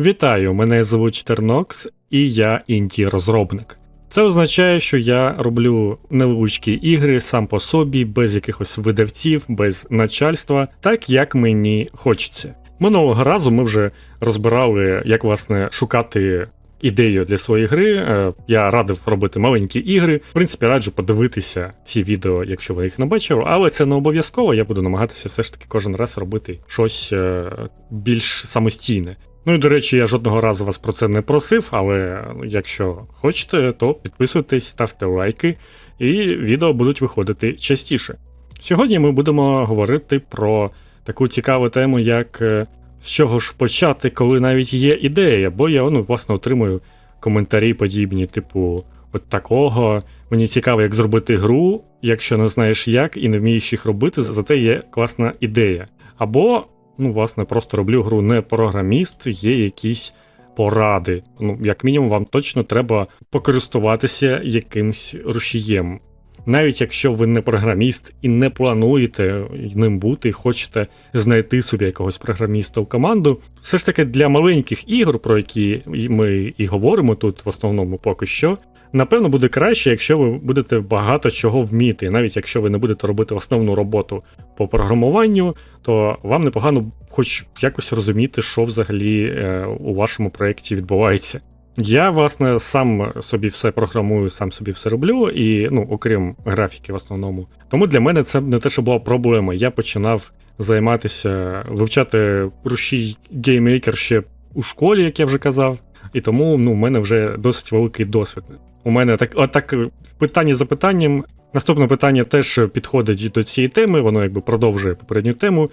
Вітаю, мене звуть Тернокс, і я інті-розробник. Це означає, що я роблю невеличкі ігри сам по собі, без якихось видавців, без начальства, так як мені хочеться. Минулого разу ми вже розбирали, як власне шукати ідею для своєї гри. Е, Я радив робити маленькі ігри. В принципі, раджу подивитися ці відео, якщо ви їх не бачили, але це не обов'язково. Я буду намагатися все ж таки кожен раз робити щось е, більш самостійне. Ну і до речі, я жодного разу вас про це не просив, але якщо хочете, то підписуйтесь, ставте лайки, і відео будуть виходити частіше. Сьогодні ми будемо говорити про таку цікаву тему, як е, з чого ж почати, коли навіть є ідея, бо я ну, власне отримую коментарі подібні, типу, от такого. Мені цікаво, як зробити гру, якщо не знаєш як і не вмієш їх робити, зате є класна ідея. Або, ну, власне, просто роблю гру не програміст, є якісь поради. Ну, як мінімум, вам точно треба покористуватися якимсь рушієм. Навіть якщо ви не програміст і не плануєте ним бути, і хочете знайти собі якогось програміста в команду, все ж таки для маленьких ігор, про які ми і говоримо тут в основному поки що, напевно буде краще, якщо ви будете багато чого вміти. Навіть якщо ви не будете робити основну роботу по програмуванню, то вам непогано хоч якось розуміти, що взагалі е, у вашому проєкті відбувається. Я, власне, сам собі все програмую, сам собі все роблю, і ну, окрім графіки в основному. Тому для мене це не те, що була проблема. Я починав займатися, вивчати рушій геймейкер ще у школі, як я вже казав. І тому ну, в мене вже досить великий досвід. У мене так, отак питання за питанням. Наступне питання теж підходить до цієї теми, воно якби продовжує попередню тему.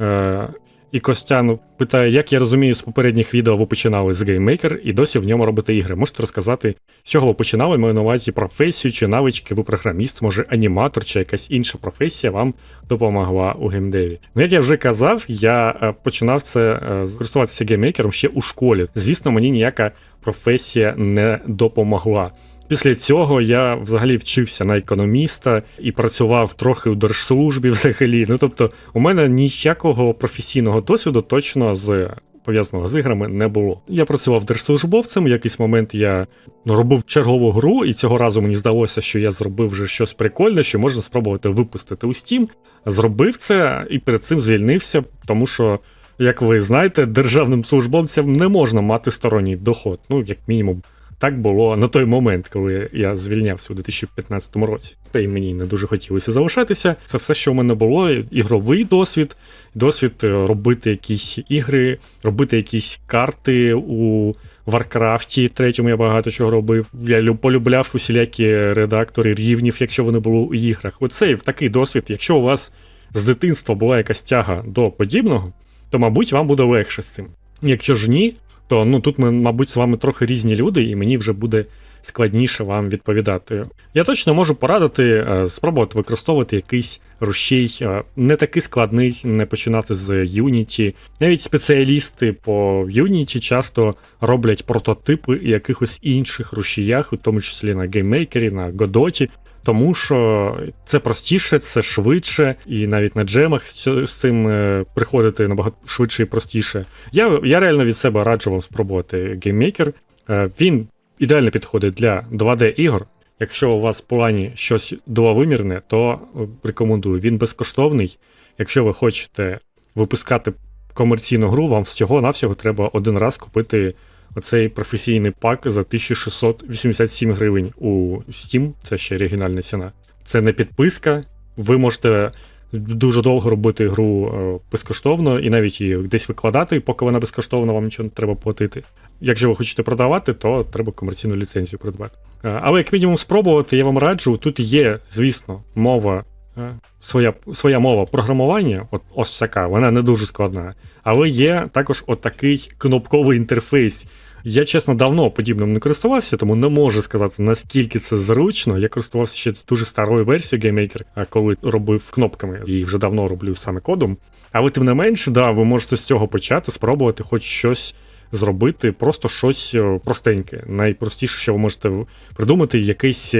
Е, і Костян питає, як я розумію, з попередніх відео ви починали з GameMaker і досі в ньому робите ігри. Можете розказати, з чого ви починали? Маю на увазі професію чи навички, ви програміст, може аніматор чи якась інша професія вам допомогла у геймдеві. Ну, як я вже казав, я е, починав це е, користуватися гейммейкером ще у школі. Звісно, мені ніяка професія не допомогла. Після цього я взагалі вчився на економіста і працював трохи у держслужбі взагалі. Ну тобто, у мене ніякого професійного досвіду точно з. Пов'язаного з іграми не було. Я працював держслужбовцем. В якийсь момент я робив чергову гру, і цього разу мені здалося, що я зробив вже щось прикольне, що можна спробувати випустити у Steam. Зробив це і перед цим звільнився, тому що, як ви знаєте, державним службовцям не можна мати сторонній доход. Ну, як мінімум, так було на той момент, коли я звільнявся у 2015 році. Та й мені не дуже хотілося залишатися. Це все, що в мене було: ігровий досвід, досвід е, робити якісь ігри, робити якісь карти у Варкрафті. Третьому я багато чого робив. Я полюбляв усілякі редактори рівнів, якщо вони були у іграх. Оце такий досвід. Якщо у вас з дитинства була якась тяга до подібного, то мабуть вам буде легше з цим. Якщо ж ні, то ну тут ми, мабуть, з вами трохи різні люди, і мені вже буде складніше вам відповідати. Я точно можу порадити е, спробувати використовувати якийсь рушій, е, не такий складний, не починати з Unity. Навіть спеціалісти по Unity часто роблять прототипи якихось інших рушіях, у тому числі на гейммейкері, на Godot, тому що це простіше, це швидше, і навіть на джемах з цим е, приходити набагато швидше і простіше. Я я реально від себе раджу вам спробувати гейммейкер. Він ідеально підходить для 2D-ігор. Якщо у вас в плані щось двовимірне, то рекомендую. Він безкоштовний. Якщо ви хочете випускати комерційну гру, вам всього-навсього треба один раз купити оцей професійний пак за 1687 гривень у Steam, це ще оригінальна ціна. Це не підписка. Ви можете дуже довго робити гру е, безкоштовно і навіть її десь викладати, поки вона безкоштовна, вам нічого не треба платити. Якщо ви хочете продавати, то треба комерційну ліцензію придбати. Е, але як мінімум спробувати, я вам раджу. Тут є, звісно, мова. Е, своя своя мова програмування, от ось така, вона не дуже складна. Але є також отакий кнопковий інтерфейс, я чесно давно подібним не користувався, тому не можу сказати, наскільки це зручно. Я користувався ще дуже старою версією GameMaker, коли робив кнопками. Її вже давно роблю саме кодом. Але тим не менше, да, ви можете з цього почати, спробувати хоч щось зробити, просто щось простеньке. Найпростіше, що ви можете придумати, якийсь.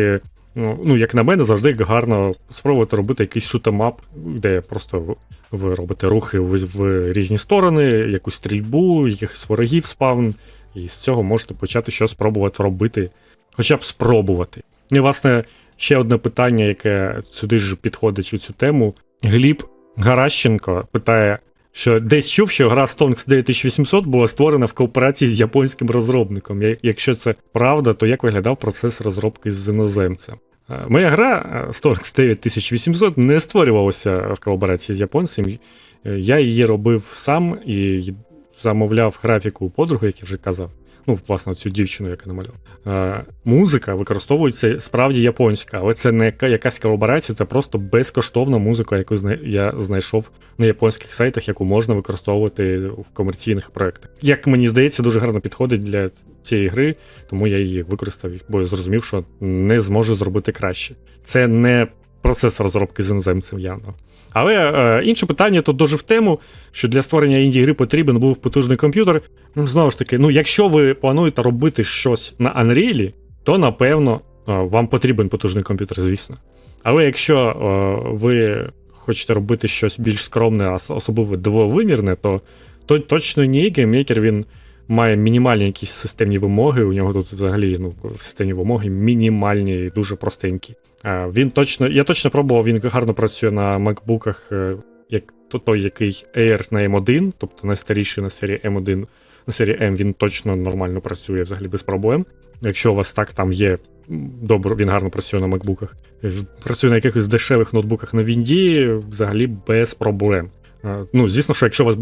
Ну, ну, як на мене, завжди гарно спробувати робити якийсь шутемап, де просто ви робите рухи в, в різні сторони, якусь стрільбу, якихось ворогів спавн, і з цього можете почати щось спробувати робити, хоча б спробувати. Ну, І, власне, ще одне питання, яке сюди ж підходить у цю тему. Гліб Гаращенко питає, що десь чув, що гра Stonks 9800 була створена в кооперації з японським розробником. Якщо це правда, то як виглядав процес розробки з іноземцем? Е, Моя гра е, Stonks 9800 не створювалася в колаборації з японцем. Е, Я її робив сам і замовляв графіку у подруги, як я вже казав. Ну, власне, цю дівчину, яка намалював. Е, музика використовується справді японська, але це не якась колаборація, це просто безкоштовна музика, яку я знайшов на японських сайтах, яку можна використовувати в комерційних проектах. Як мені здається, дуже гарно підходить для цієї гри, тому я її використав, бо я зрозумів, що не зможу зробити краще. Це не процес розробки з іноземцем явно. Але е, інше питання тут дуже в тему, що для створення інді гри потрібен був потужний комп'ютер. Ну, знову ж таки, ну якщо ви плануєте робити щось на Unreal, то напевно е, вам потрібен потужний комп'ютер, звісно. Але якщо е, ви хочете робити щось більш скромне, особливо двовимірне, то, то точно ні, гейммейкер він має мінімальні якісь системні вимоги. У нього тут взагалі ну, системні вимоги мінімальні і дуже простенькі. Е, Він точно, я точно пробував, він гарно працює на макбуках, е, як то- той, який Air на M1, тобто найстаріший на серії M1, на серії M він точно нормально працює взагалі без проблем. Якщо у вас так там є добре, він гарно працює на макбуках. В- Працює на якихось дешевих ноутбуках на Вінді, взагалі без проблем. Е, Ну, звісно, що якщо у вас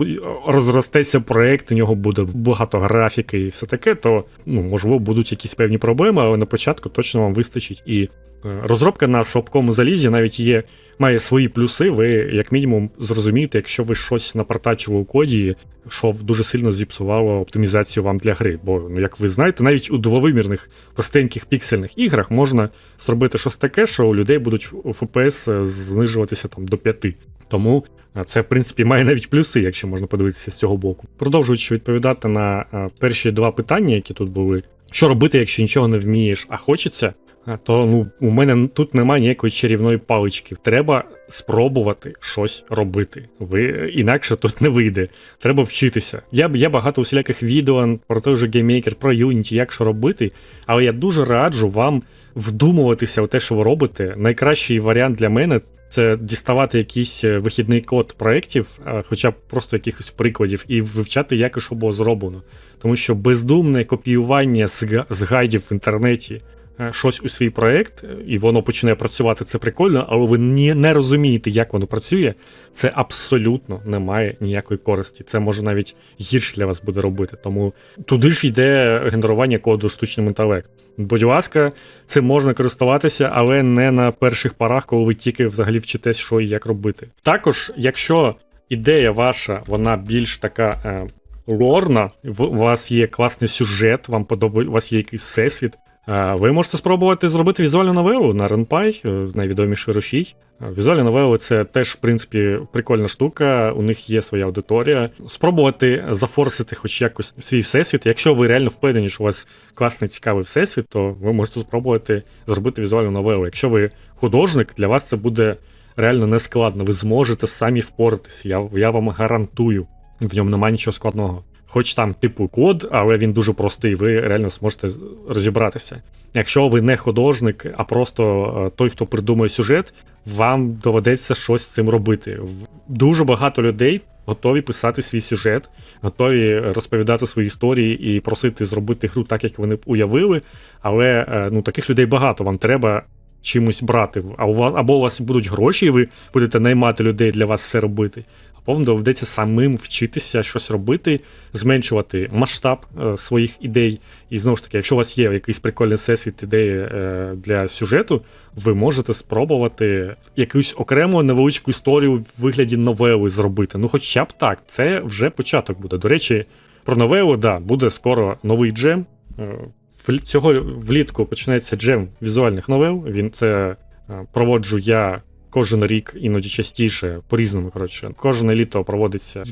розростеться проект, у нього буде багато графіки і все таке, то ну, можливо будуть якісь певні проблеми, але на початку точно вам вистачить. І розробка на слабкому залізі навіть є, має свої плюси. Ви, як мінімум, зрозумієте, якщо ви щось напартачили у коді, що дуже сильно зіпсувало оптимізацію вам для гри. Бо, ну, як ви знаєте, навіть у двовимірних простеньких піксельних іграх можна зробити щось таке, що у людей будуть FPS знижуватися там до 5. Тому це, в принципі, має навіть плюси, якщо можна подивитися з цього боку. Продовжуючи відповідати на перші два питання, які тут були. Що робити, якщо нічого не вмієш, а хочеться, то ну, у мене тут немає ніякої чарівної палички. Треба спробувати щось робити. Ви інакше тут не вийде. Треба вчитися. Я є багато усіляких відео про той же гейммейкер, про Unity, як що робити, але я дуже раджу вам вдумуватися у те, що ви робите. Найкращий варіант для мене це діставати якийсь е, вихідний код проєктів, хоча б просто якихось прикладів, і вивчати, як і що було зроблено. Тому що бездумне копіювання з, гайдів в інтернеті е, щось у свій проєкт, е, і воно починає працювати, це прикольно, але ви не розумієте, як воно працює. Це абсолютно не має ніякої користі. Це може навіть гірше для вас буде робити. Тому туди ж йде генерування коду штучним інтелектом. Будь ласка, цим можна користуватися, але не на перших парах, коли ви тільки взагалі вчитесь, що і як робити. Також, якщо ідея ваша, вона більш така. Е, Лорна, у вас є класний сюжет, вам подобає, у вас є якийсь всесвіт. Е, Ви можете спробувати зробити візуальну новелу на RenPy, е, найвідоміший рушій. Е, Візуальні новели це теж, в принципі, прикольна штука, у них є своя аудиторія. Спробувати зафорсити хоч якось свій всесвіт. Якщо ви реально впевнені, що у вас класний цікавий всесвіт, то ви можете спробувати зробити візуальну новелу. Якщо ви художник, для вас це буде реально нескладно. Ви зможете самі впоратися. Я, я вам гарантую, в ньому немає нічого складного. Хоч там, типу, код, але він дуже простий, ви реально зможете розібратися. Якщо ви не художник, а просто е, той, хто придумує сюжет, вам доведеться щось з цим робити. Дуже багато людей готові писати свій сюжет, готові розповідати свої історії і просити зробити гру так, як вони уявили. Але е, ну, таких людей багато. Вам треба чимось брати. А у вас або у вас будуть гроші, і ви будете наймати людей для вас все робити. Або вам доведеться самим вчитися щось робити, зменшувати масштаб е, своїх ідей. І знову ж таки, якщо у вас є якийсь прикольний всесвіт ідеї е, для сюжету, ви можете спробувати якусь окрему невеличку історію в вигляді новели зробити. Ну, хоча б так, це вже початок буде. До речі, про новелу, да, буде скоро новий джем. Е, Цього влітку почнеться джем візуальних новел. Він це е, проводжу я кожен рік, іноді частіше, по-різному. Коротше, кожне літо проводиться.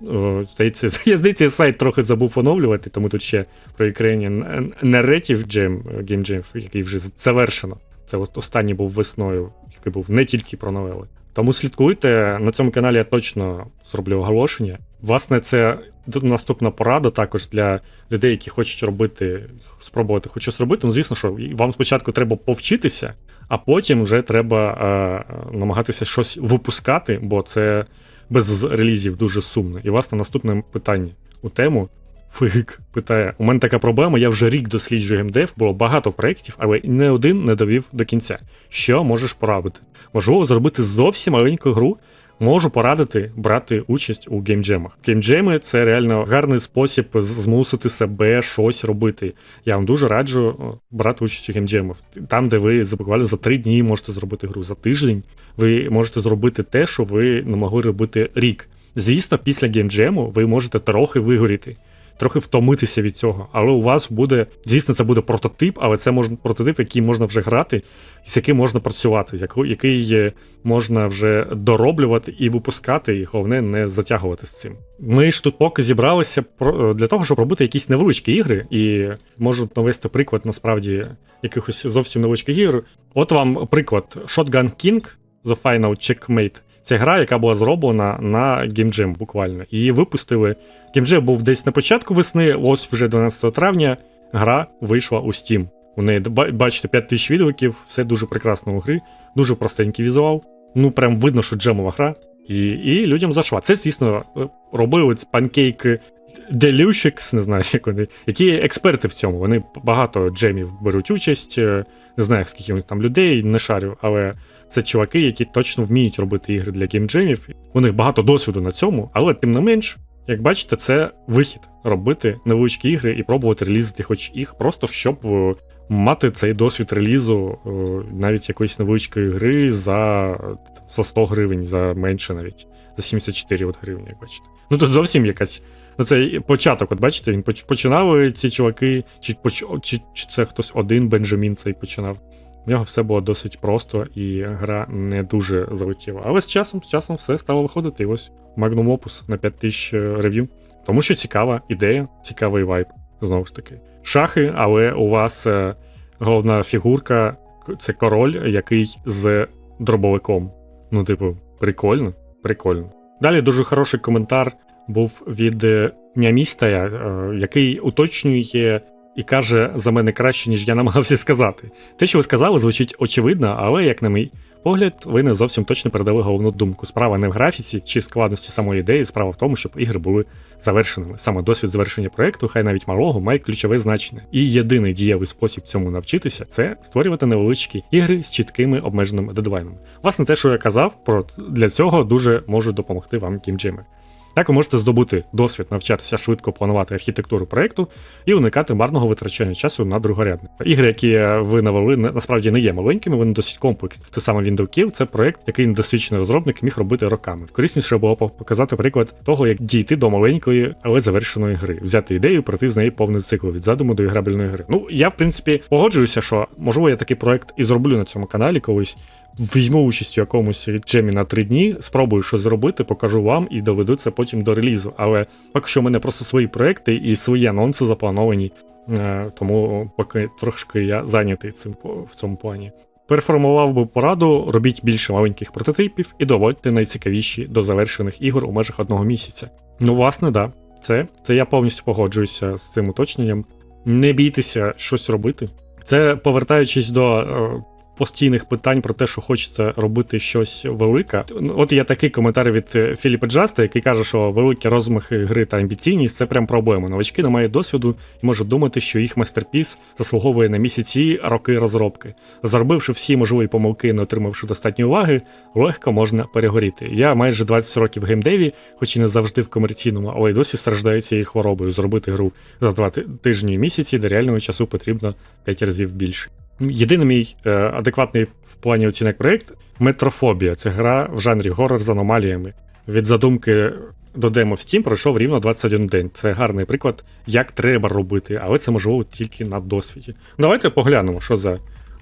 О, Здається, я здається, сайт трохи забув оновлювати, тому тут ще про Ukrainian Narrative Jam, е, Game Jam, який вже завершено. Це останній був весною, який був не тільки про новели. Тому слідкуйте на цьому каналі. Я точно зроблю оголошення. Власне, це наступна порада також для людей, які хочуть робити, спробувати хоч щось робити. Ну, звісно, що вам спочатку треба повчитися, а потім вже треба е, намагатися щось випускати, бо це без релізів дуже сумно. І власне наступне питання у тему. Фиг питає: у мене така проблема, я вже рік досліджую геймдев, було багато проєктів, але не один не довів до кінця. Що можеш порадити? Можливо, зробити зовсім маленьку гру. Можу порадити брати участь у геймджемах. Геймджеми це реально гарний спосіб змусити себе щось робити. Я вам дуже раджу брати участь у геймджемах. Там, де ви буквально за три дні можете зробити гру за тиждень, ви можете зробити те, що ви не могли робити рік. Звісно, після геймджему ви можете трохи вигоріти трохи втомитися від цього. Але у вас буде, звісно, це буде прототип, але це можна прототип, який можна вже грати, з яким можна працювати, який можна вже дороблювати і випускати, і головне не затягувати з цим. Ми ж тут поки зібралися для того, щоб робити якісь невеличкі ігри, і можу навести приклад насправді якихось зовсім невеличких ігор. От вам приклад Shotgun King The Final Checkmate. Це гра, яка була зроблена на геймджем буквально. Її випустили. Геймджем був десь на початку весни, ось вже 12 травня гра вийшла у Steam. У неї, бачите, 5 тисяч відгуків, все дуже прекрасно у гри, дуже простенький візуал. Ну, прям видно, що джемова гра. І і людям зайшла. Це, звісно, робили панкейки Delushix, не знаю, як вони, які експерти в цьому. Вони багато джемів беруть участь, е, не знаю, скільки у них там людей, не шарю, але це чуваки, які точно вміють робити ігри для геймджемів. У них багато досвіду на цьому, але тим не менш, як бачите, це вихід робити невеличкі ігри і пробувати релізити хоч їх, просто щоб е, мати цей досвід релізу е, навіть якоїсь невеличкої гри за за 100 гривень, за менше навіть, за 74 от гривень, як бачите. Ну тут зовсім якась. Ну, це початок, от бачите, він починав ці чуваки, чи, чи, чи це хтось один Бенджамін цей починав. В нього все було досить просто, і гра не дуже залетіла. Але з часом з часом все стало виходити. І ось Magnum Opus на 5000 е, рев'ю. Тому що цікава ідея, цікавий вайб. Знову ж таки. Шахи, але у вас е, головна фігурка це король, який з дробовиком. Ну, типу, прикольно, прикольно. Далі дуже хороший коментар був від е, Нямістая, який уточнює і каже за мене краще, ніж я намагався сказати. Те, що ви сказали, звучить очевидно, але, як на мій погляд, ви не зовсім точно передали головну думку. Справа не в графіці чи складності самої ідеї, справа в тому, щоб ігри були завершеними. Саме досвід завершення проекту, хай навіть малого, має ключове значення. І єдиний дієвий спосіб цьому навчитися це створювати невеличкі ігри з чіткими обмеженими дедвайнами. Власне, те, що я казав, про для цього дуже можуть допомогти вам кімджими. Так ви можете здобути досвід, навчатися швидко планувати архітектуру проєкту і уникати марного витрачання часу на другорядне. Ігри, які ви навели, насправді не є маленькими, вони досить комплексні. Це саме Windows це проєкт, який недосвідчений розробник міг робити роками. Корисніше було показати приклад того, як дійти до маленької, але завершеної гри, взяти ідею, пройти з неї повний цикл від задуму до іграбельної гри. Ну я в принципі погоджуюся, що можливо я такий проект і зроблю на цьому каналі колись візьму участь у якомусь джемі на три дні, спробую щось зробити, покажу вам і доведу це потім до релізу. Але поки що в мене просто свої проекти і свої анонси заплановані, е, тому поки трошки я зайнятий цим в цьому плані. Переформував би пораду, робіть більше маленьких прототипів і доводьте найцікавіші до завершених ігор у межах одного місяця. Ну, власне, да, це, це я повністю погоджуюся з цим уточненням. Не бійтеся щось робити. Це повертаючись до е, постійних питань про те, що хочеться робити щось велике. От є такий коментар від е, Філіпа Джаста, який каже, що великі розмахи гри та амбіційність це прям проблема. Новачки не мають досвіду і можуть думати, що їх мастерпіс заслуговує на місяці роки розробки. Заробивши всі можливі помилки, не отримавши достатньо уваги, легко можна перегоріти. Я майже 20 років в геймдеві, хоч і не завжди в комерційному, але й досі страждаю цією хворобою. Зробити гру за два тижні місяці, де реального часу потрібно 5 разів більше. Єдиний мій е, адекватний в плані оцінок проєкт Метрофобія. Це гра в жанрі горор з аномаліями. Від задумки до демо в Steam пройшов рівно 21 день. Це гарний приклад, як треба робити, але це можливо тільки на досвіді. Давайте поглянемо, що за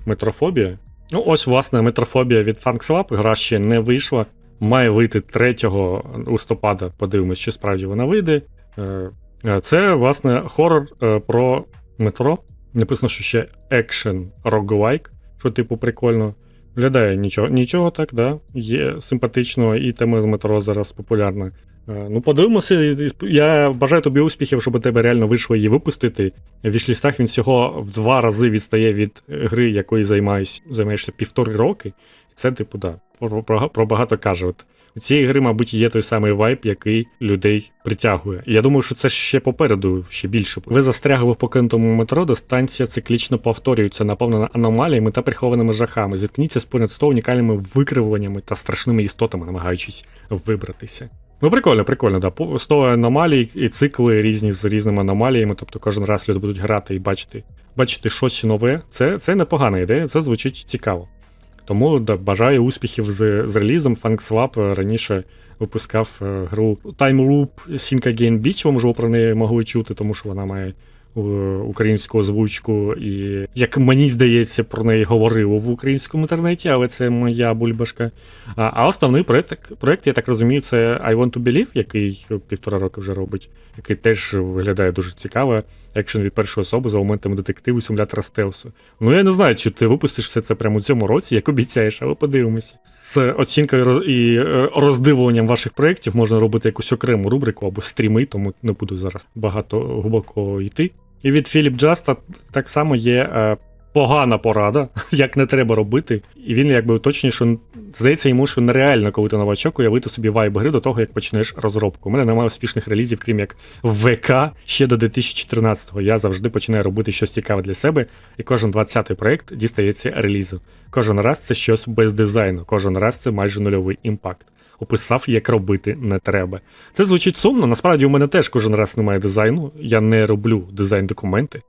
метрофобія. Ну, ось, власне, метрофобія від FunkSwap. Гра ще не вийшла. Має вийти 3 листопада. Подивимось, чи справді вона вийде. Е, е, це, власне, хорор про метро. Написано, що ще екшен роguelike. що, типу, прикольно. Виглядає нічого, нічого так, да. Є симпатично, і тема з метро зараз популярна. Е, Ну, подивимося. Я бажаю тобі успіхів, щоб у тебе реально вийшло її випустити. В вішлістах він всього в два рази відстає від гри, якої займаюсь, займаєшся півтори роки. Це, типу, да, про, про, про багато каже. От цієї гри, мабуть, є той самий вайб, який людей притягує. Я думаю, що це ще попереду, ще більше. Ви застрягли в покинутому метро, де станція циклічно повторюється, наповнена аномаліями та прихованими жахами. Зіткніться з понад 100 унікальними викривленнями та страшними істотами, намагаючись вибратися. Ну, прикольно, прикольно, да. По- 100 аномалій і цикли різні з різними аномаліями. Тобто кожен раз люди будуть грати і бачити, бачити щось нове. Це, це непогана ідея, це звучить цікаво. Тому бажаю успіхів з, з релізом. FunkSwap раніше випускав е, гру Time Loop Sync Again Beach, ви, можливо, про неї могли чути, тому що вона має е, українську озвучку, і як мені здається, про неї говорило в українському інтернеті, але це моя бульбашка. А, основний проект, проект, я так розумію, це I Want to Believe, який півтора роки вже робить, який теж виглядає дуже цікаво. Екшен від першої особи за моментами детективу симулятора стелсу. Ну я не знаю, чи ти випустиш все це прямо у цьому році, як обіцяєш, але подивимося. З оцінкою і роздивуванням роздивленням ваших проєктів можна робити якусь окрему рубрику або стріми, тому не буду зараз багато глибоко йти. І від Філіп Джаста так само є е, погана порада, як не треба робити. І він якби уточнює, що здається йому, що нереально, коли ти новачок, уявити собі вайб гри до того, як почнеш розробку. У мене немає успішних релізів, крім як ВК ще до 2014-го. Я завжди починаю робити щось цікаве для себе, і кожен 20-й проект дістається релізу. Кожен раз це щось без дизайну, кожен раз це майже нульовий імпакт. Описав, як робити не треба. Це звучить сумно. Насправді у мене теж кожен раз немає дизайну. Я не роблю дизайн-документи.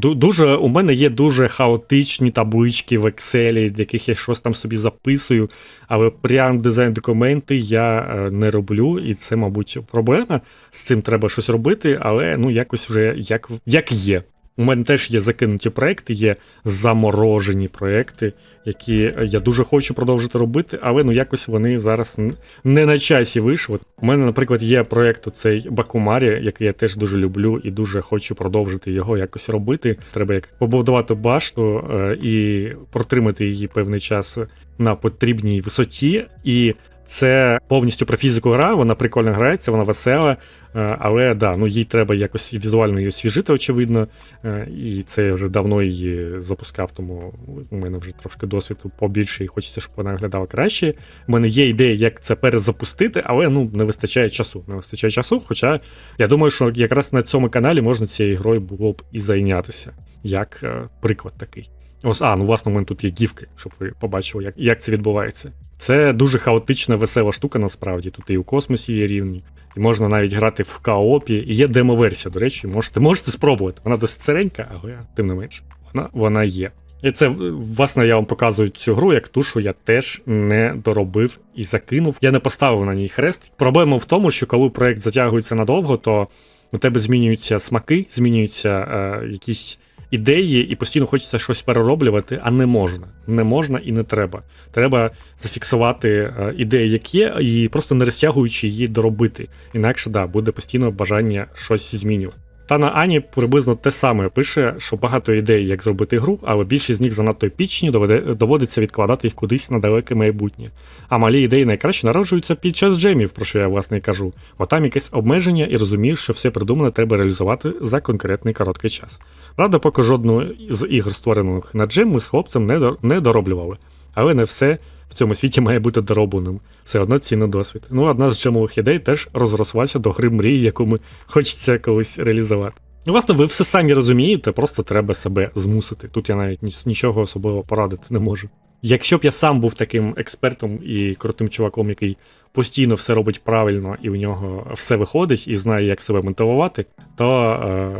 Дуже, у мене є дуже хаотичні таблички в Excel, в яких я щось там собі записую, але прям дизайн-документи я е, не роблю, і це, мабуть, проблема. З цим треба щось робити, але ну якось вже як, як є. У мене теж є закинуті проекти, є заморожені проекти, які я дуже хочу продовжити робити, але ну якось вони зараз не на часі вийшли. У мене, наприклад, є проект цей Бакумарі, який я теж дуже люблю і дуже хочу продовжити його якось робити. Треба як побудувати башту е, і протримати її певний час на потрібній висоті. І це повністю про фізику гра, вона прикольно грається, вона весела, е, але да, ну їй треба якось візуально її освіжити, очевидно. Е, І це я вже давно її запускав, тому у мене вже трошки досвіду побільше і хочеться, щоб вона виглядала краще. У мене є ідея, як це перезапустити, але ну не вистачає часу. Не вистачає часу. Хоча я думаю, що якраз на цьому каналі можна цією грою було б і зайнятися, як е, приклад такий. Ось, а, ну власне, у мене тут є гівки, щоб ви побачили, як, як це відбувається. Це дуже хаотична, весела штука, насправді. Тут і у космосі є рівні, і можна навіть грати в каопі. І є демо-версія, до речі, можете, можете спробувати. Вона досить сиренька, але тим не менше, вона, вона є. І це, власне, я вам показую цю гру як ту, що я теж не доробив і закинув. Я не поставив на ній хрест. Проблема в тому, що коли проект затягується надовго, то у тебе змінюються смаки, змінюються е, якісь ідеї, і постійно хочеться щось перероблювати, а не можна. Не можна і не треба. Треба зафіксувати е, ідеї, як є, і просто не розтягуючи її доробити. Інакше да, буде постійно бажання щось змінювати. Та на Ані приблизно те саме пише, що багато ідей, як зробити гру, але більшість з них занадто епічні, доводиться відкладати їх кудись на далеке майбутнє. А малі ідеї найкраще народжуються під час джемів, про що я власне і кажу. Бо там якесь обмеження і розумієш, що все придумане треба реалізувати за конкретний короткий час. Правда, поки жодну з ігор, створених на джем, ми з хлопцем не дороблювали. Але не все в цьому світі має бути доробленим. Все одно цінний досвід. Ну, одна з джемових ідей теж розрослася до гри мрії, яку ми хочеться колись реалізувати. Ну, власне, ви все самі розумієте, просто треба себе змусити. Тут я навіть нічого особливо порадити не можу. Якщо б я сам був таким експертом і крутим чуваком, який постійно все робить правильно і у нього все виходить, і знає, як себе мотивувати, то е,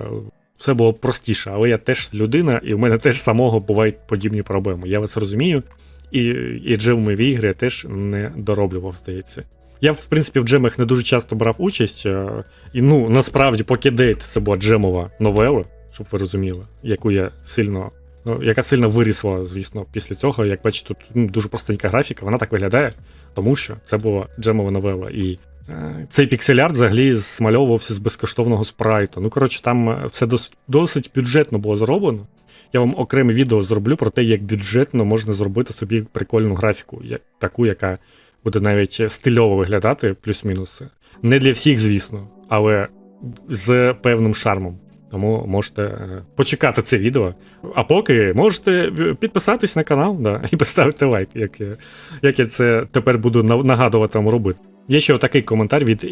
все було б простіше. Але я теж людина, і в мене теж самого бувають подібні проблеми. Я вас розумію, і, і джемові ігри теж не дороблював, здається. Я, в принципі, в джемах не дуже часто брав участь. е, І ну, насправді, поки дейт це була джемова новела, щоб ви розуміли, яку я сильно. Ну, яка сильно вирісла, звісно, після цього. Як бачите, тут ну, дуже простенька графіка, вона так виглядає, тому що це була джемова новела. І е, цей піксель-арт взагалі змальовувався з безкоштовного спрайту. Ну, коротше, там е, все досить, досить бюджетно було зроблено. Я вам окреме відео зроблю про те, як бюджетно можна зробити собі прикольну графіку, як, таку, яка буде навіть стильово виглядати, плюс-мінус. Не для всіх, звісно, але з певним шармом. Тому можете е, почекати це відео. А поки можете підписатись на канал да, і поставити лайк, як я, як я це тепер буду нагадувати вам робити. Є ще отакий коментар від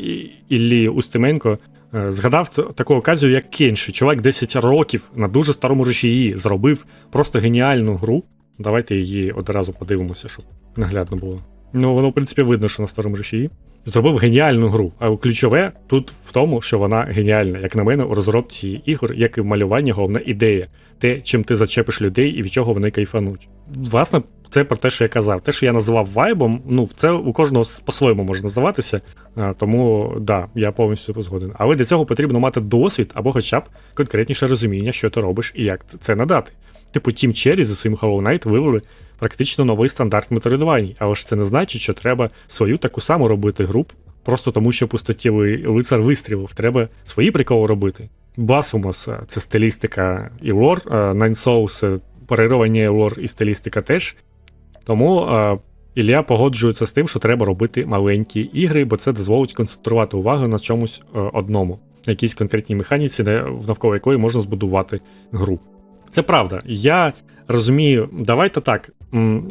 Іллі Устименко. Е, Згадав таку оказію, як Кенші. Чувак 10 років на дуже старому рушії зробив просто геніальну гру. Давайте її одразу подивимося, щоб наглядно було. Ну, воно, в принципі, видно, що на старому рушії. Зробив геніальну гру. А ключове тут в тому, що вона геніальна, як на мене, у розробці ігор, як і в малюванні, головна ідея. Те, чим ти зачепиш людей і від чого вони кайфануть. Власне, це про те, що я казав. Те, що я називав вайбом, ну, це у кожного по-своєму може називатися. А, тому да, я повністю згоден. Але для цього потрібно мати досвід або хоча б конкретніше розуміння, що ти робиш і як це надати. Типу, Team Cherry за своїм Hollow Knight вивели практично новий стандарт метроїдувань, але ж це не значить, що треба свою таку саму робити гру, просто тому що пустотілий лицар вистрілив. Треба свої приколи робити. Blasphemous – це стилістика і лор, е, Nine Souls – перервання лор і стилістика теж. Тому е, Ілля погоджується з тим, що треба робити маленькі ігри, бо це дозволить концентрувати увагу на чомусь е, одному, якійсь конкретній механіці, де навколо якої можна збудувати гру. Це правда. Я розумію, давайте так.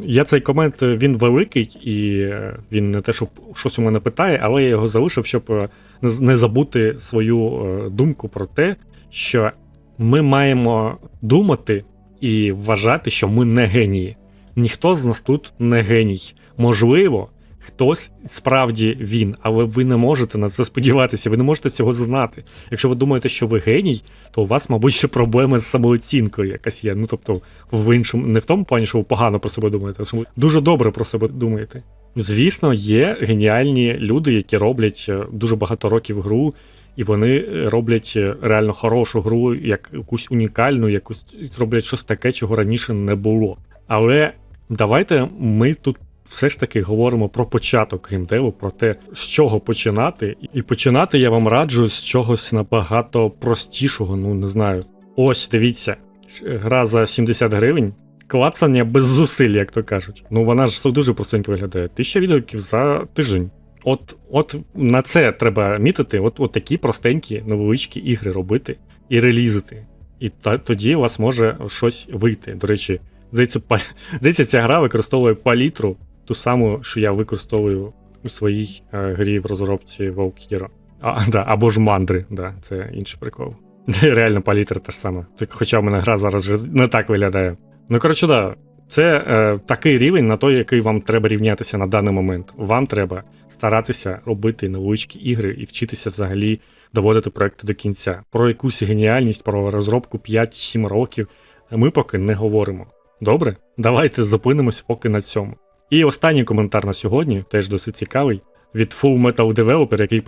Я цей комент е, він великий, і е, він не те, щоб щось у мене питає, але я його залишив, щоб е, не забути свою думку про те, що ми маємо думати і вважати, що ми не генії. Ніхто з нас тут не геній. Можливо, хтось справді він, але ви не можете на це сподіватися, ви не можете цього знати. Якщо ви думаєте, що ви геній, то у вас, мабуть, ще проблеми з самооцінкою якась є. Ну тобто, в іншому, не в тому плані, що ви погано про себе думаєте, а що ви дуже добре про себе думаєте. Звісно, є геніальні люди, які роблять е, дуже багато років гру, і вони роблять е, реально хорошу гру, як якусь унікальну, якусь роблять щось таке, чого раніше не було. Але давайте ми тут все ж таки говоримо про початок геймдеву, про те, з чого починати. І починати я вам раджу з чогось набагато простішого, ну не знаю. Ось, дивіться, гра за 70 гривень. Клацання без зусиль, як то кажуть. Ну вона ж дуже простенько виглядає. Тисяча відгуків за тиждень. От, от на це треба мітити, от, от такі простенькі невеличкі ігри робити і релізити. І та, тоді у вас може щось вийти. До речі, здається, па- здається, ця гра використовує палітру, ту саму, що я використовую у своїй е, грі в розробці Valkyra. А, да, або ж мандри, да, це інший прикол. Реально палітра та ж сама. Так, хоча в мене гра зараз вже не так виглядає. Ну, коротше, да. Це е, такий рівень на той, який вам треба рівнятися на даний момент. Вам треба старатися робити невеличкі ігри і вчитися взагалі доводити проекти до кінця. Про якусь геніальність, про розробку 5-7 років ми поки не говоримо. Добре? Давайте зупинимося поки на цьому. І останній коментар на сьогодні, теж досить цікавий, від Full Metal Developer, який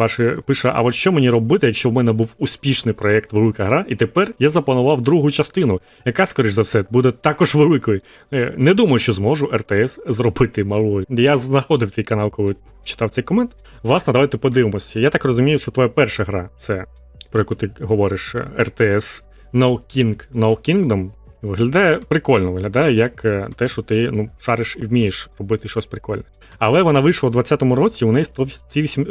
пише, А от що мені робити, якщо в мене був успішний проєкт велика гра, і тепер я запланував другу частину, яка, скоріш за все, буде також великою. Е, Не думаю, що зможу РТС зробити малою. Я знаходив твій канал, коли читав цей комент. Власне, давайте подивимося. Я так розумію, що твоя перша гра це про яку ти говориш е, РТС No King, No Kingdom. Виглядає прикольно, виглядає як е, те, що ти ну, шариш і вмієш робити щось прикольне. Але вона вийшла у 2020 році, у неї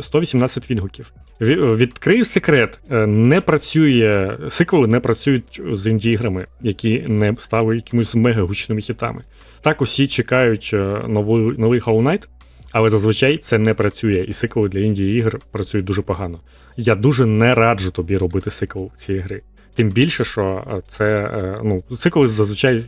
118 відгуків. Ві- Відкрию секрет: е, не працює сиквели не працюють з інді-іграми, які не стали якимись мега гучними хітами. Так усі чекають е, новий, новий Hollow Knight, але зазвичай це не працює, і сиквели для інді ігр працюють дуже погано. Я дуже не раджу тобі робити сиквел цієї гри. Тим більше, що е, це е, ну, сиквели зазвичай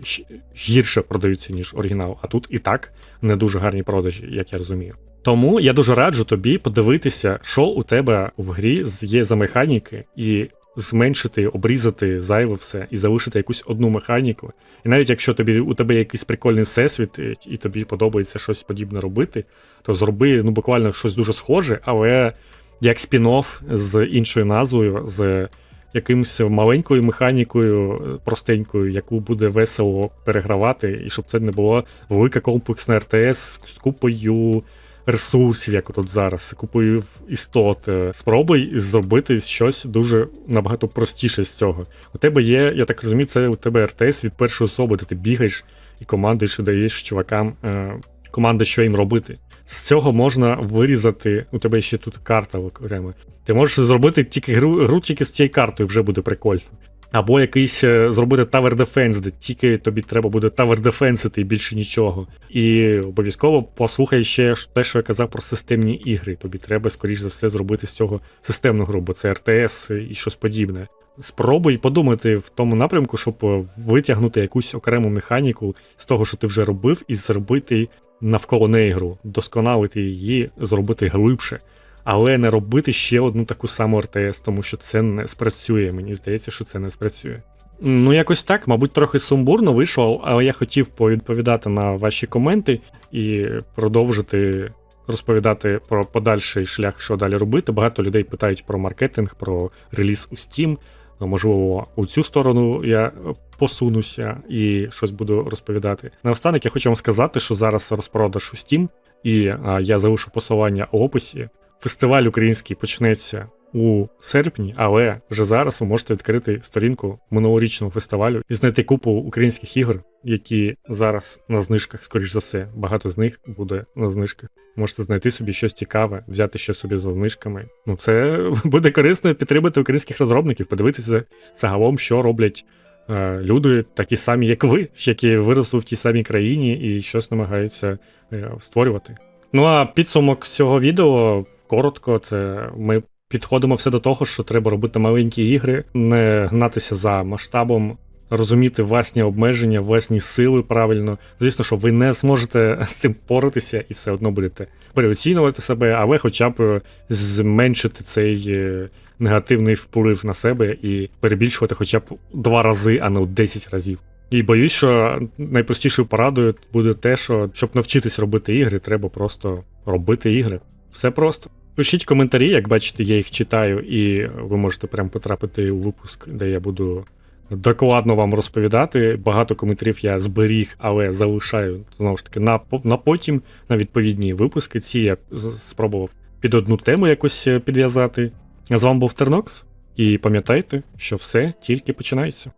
гірше продаються, ніж оригінал, а тут і так не дуже гарні продажі, як я розумію. Тому я дуже раджу тобі подивитися, що у тебе в грі є за механіки, і зменшити, обрізати зайве все і залишити якусь одну механіку. І навіть якщо тобі у тебе є якийсь прикольний всесвіт, і тобі подобається щось подібне робити, то зроби ну буквально щось дуже схоже, але як спін-офф з іншою назвою, з якимось маленькою механікою, простенькою, яку буде весело перегравати, і щоб це не було велика комплексна РТС з купою ресурсів, як тут зараз, купив істот. Е, Спробуй зробити щось дуже набагато простіше з цього. У тебе є, я так розумію, це у тебе РТС від першої особи, де ти бігаєш і командуєш і даєш чувакам е, команди, що їм робити. З цього можна вирізати. У тебе ще тут карта окремо. Ти можеш зробити тільки гру, гру тільки з цією картою, вже буде прикольно. Або якийсь е, зробити Tower Defense, де тільки тобі треба буде Tower Defense і більше нічого. І обов'язково послухай ще те, що я казав про системні ігри. Тобі треба, скоріш за все, зробити з цього системну гру, бо це РТС і щось подібне. Спробуй подумати в тому напрямку, щоб е, витягнути якусь окрему механіку з того, що ти вже робив, і зробити навколо неї гру, досконалити її, зробити глибше. Але не робити ще одну таку саму РТС, тому що це не спрацює. Мені здається, що це не спрацює. Ну, якось так, мабуть, трохи сумбурно вийшло, але я хотів повідповідати на ваші коменти і продовжити розповідати про подальший шлях, що далі робити. Багато людей питають про маркетинг, про реліз у Steam. Можливо, у цю сторону я посунуся і щось буду розповідати. Наостанок я хочу вам сказати, що зараз розпродаж у Steam, і я залишу посилання у описі. Фестиваль український почнеться у серпні, але вже зараз ви можете відкрити сторінку минулорічного фестивалю і знайти купу українських ігор, які зараз на знижках, скоріш за все, багато з них буде на знижках. Можете знайти собі щось цікаве, взяти щось собі за знижками. Ну це буде корисно підтримати українських розробників, подивитися загалом, що роблять. е, Люди такі самі, як ви, які виросли в тій самій країні і щось намагаються е, створювати. Ну а підсумок цього відео коротко, це ми підходимо все до того, що треба робити маленькі ігри, не гнатися за масштабом, розуміти власні обмеження, власні сили правильно. Звісно, що ви не зможете з цим поратися і все одно будете переоцінювати себе, але хоча б зменшити цей е, негативний вплив на себе і перебільшувати хоча б два рази, а не 10 разів. І боюсь, що найпростішою порадою буде те, що щоб навчитись робити ігри, треба просто робити ігри. Все просто. Пишіть коментарі, як бачите, я їх читаю, і ви можете прям потрапити у випуск, де я буду докладно вам розповідати. Багато коментарів я зберіг, але залишаю знову ж таки на, на потім, на відповідні випуски. Ці я спробував під одну тему якось е, підв'язати. З вами був Тернокс, і пам'ятайте, що все тільки починається.